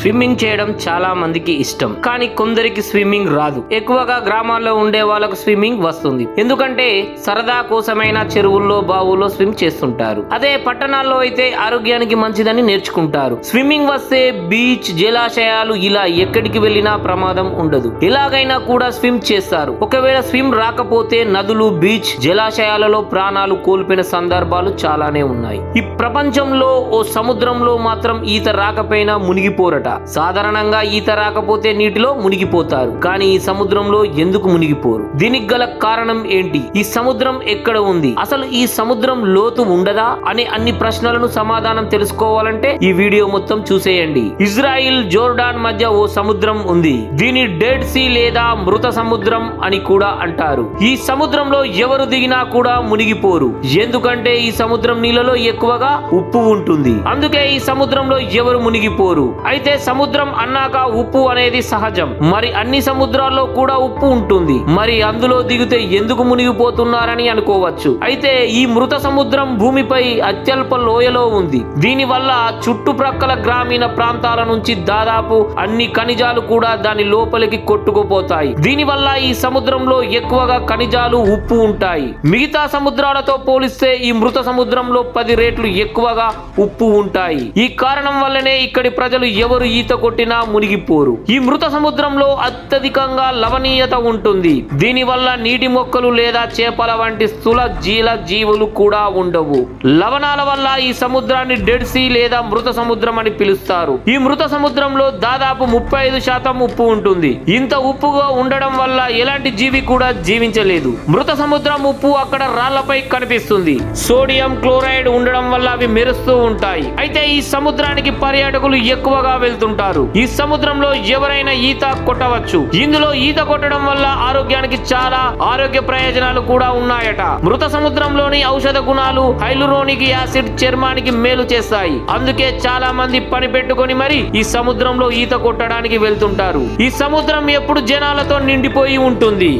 Swimming చేయడం చాలా మందికి ఇష్టం. కానీ కొందరికి స్విమ్మింగ్ రాదు. ఎక్కువగా గ్రామాల్లో ఉండే వాళ్ళకు స్విమ్మింగ్ వస్తుంది. ఎందుకంటే సరదా కోసమైన చెరువుల్లో బావుల్లో స్విమ్ చేస్తుంటారు. అదే పట్టణాల్లో అయితే ఆరోగ్యానికి మంచిదని నేర్చుకుంటారు. స్విమ్మింగ్ వస్తే బీచ్ జలాశయాలు ఇలా ఎక్కడికి వెళ్ళినా ప్రమాదం ఉండదు. ఎలాగైనా కూడా స్విమ్ చేస్తారు. ఒకవేళ స్విమ్ రాకపోతే నదులు బీచ్ జలాశయాలలో ప్రాణాలు కోల్పోయిన సందర్భాలు చాలానే ఉన్నాయి. ఈ ప్రపంచంలో ఓ సముద్రంలో మాత్రం ఈత రాకపోయినా మునిగిపోరట. సాధారణంగా ఈత రాకపోతే నీటిలో మునిగిపోతారు. కానీ ఈ సముద్రంలో ఎందుకు మునిగిపోరు? దీనికి గల కారణం ఏంటి? ఈ సముద్రం ఎక్కడ ఉంది? అసలు ఈ సముద్రం లోతు ఉండదా? అనే అన్ని ప్రశ్నలను సమాధానం తెలుసుకోవాలంటే ఈ వీడియో మొత్తం చూసేయండి. ఇజ్రాయిల్ జోర్డాన్ మధ్య ఓ సముద్రం ఉంది. దీని డెడ్ సీ లేదా మృత సముద్రం అని కూడా అంటారు. ఈ సముద్రంలో ఎవరు దిగినా కూడా మునిగిపోరు. ఎందుకంటే ఈ సముద్రం నీళ్ళలో ఎక్కువగా ఉప్పు ఉంటుంది. అందుకే ఈ సముద్రంలో ఎవరు మునిగిపోరు. అయితే సముద్రం అన్నాక ఉప్పు అనేది సహజం. మరి అన్ని సముద్రాల్లో కూడా ఉప్పు ఉంటుంది. మరి అందులో దిగితే ఎందుకు మునిగిపోతున్నారని అనుకోవచ్చు. అయితే ఈ మృత సముద్రం భూమిపై అత్యల్ప లోయలో ఉంది. దీని వల్ల చుట్టుప్రక్కల గ్రామీణ ప్రాంతాల నుంచి దాదాపు అన్ని ఖనిజాలు కూడా దాని లోపలికి కొట్టుకుపోతాయి. దీని వల్ల ఈ సముద్రంలో ఎక్కువగా ఖనిజాలు ఉప్పు ఉంటాయి. మిగతా సముద్రాలతో పోలిస్తే ఈ మృత సముద్రంలో పది రేట్లు ఎక్కువగా ఉప్పు ఉంటాయి. ఈ కారణం వల్లనే ఇక్కడి ప్రజలు ఎవరు ఈత కొట్టినా మునిగిపోరు. ఈ మృత సముద్రంలో అత్యధికంగా లవణీయత ఉంటుంది. దీని వల్ల నీటి మొక్కలు లేదా చేపల వంటి స్థూల జీల జీవులు కూడా ఉండవు. లవణాల వల్ల ఈ సముద్రాన్ని డెడ్ సీ లేదా మృత సముద్రం అని పిలుస్తారు. ఈ మృత సముద్రంలో దాదాపు ముప్పై ఐదు శాతం ఉప్పు ఉంటుంది. ఇంత ఉప్పుగా ఉండడం వల్ల ఎలాంటి జీవి కూడా జీవించలేదు. మృత సముద్రం ఉప్పు అక్కడ రాళ్ళపై కనిపిస్తుంది. సోడియం క్లోరైడ్ ఉండడం వల్ల అవి మెరుస్తూ ఉంటాయి. అయితే ఈ సముద్రానికి పర్యాటకులు ఎక్కువగా వెళ్తారు వెళ్తుంటారు. ఈ సముద్రంలో ఎవరైనా ఈత కొట్టవచ్చు. ఇందులో ఈత కొట్టడం వల్ల ఆరోగ్యానికి చాలా ఆరోగ్య ప్రయోజనాలు కూడా ఉన్నాయట. మృత సముద్రంలోని ఔషధ గుణాలు హైలురోనిక్ యాసిడ్ చర్మానికి మేలు చేస్తాయి. అందుకే చాలా మంది పని పెట్టుకొని మరి ఈ సముద్రంలో ఈత కొట్టడానికి వెళ్తుంటారు. ఈ సముద్రం ఎప్పుడు జనాలతో నిండిపోయి ఉంటుంది.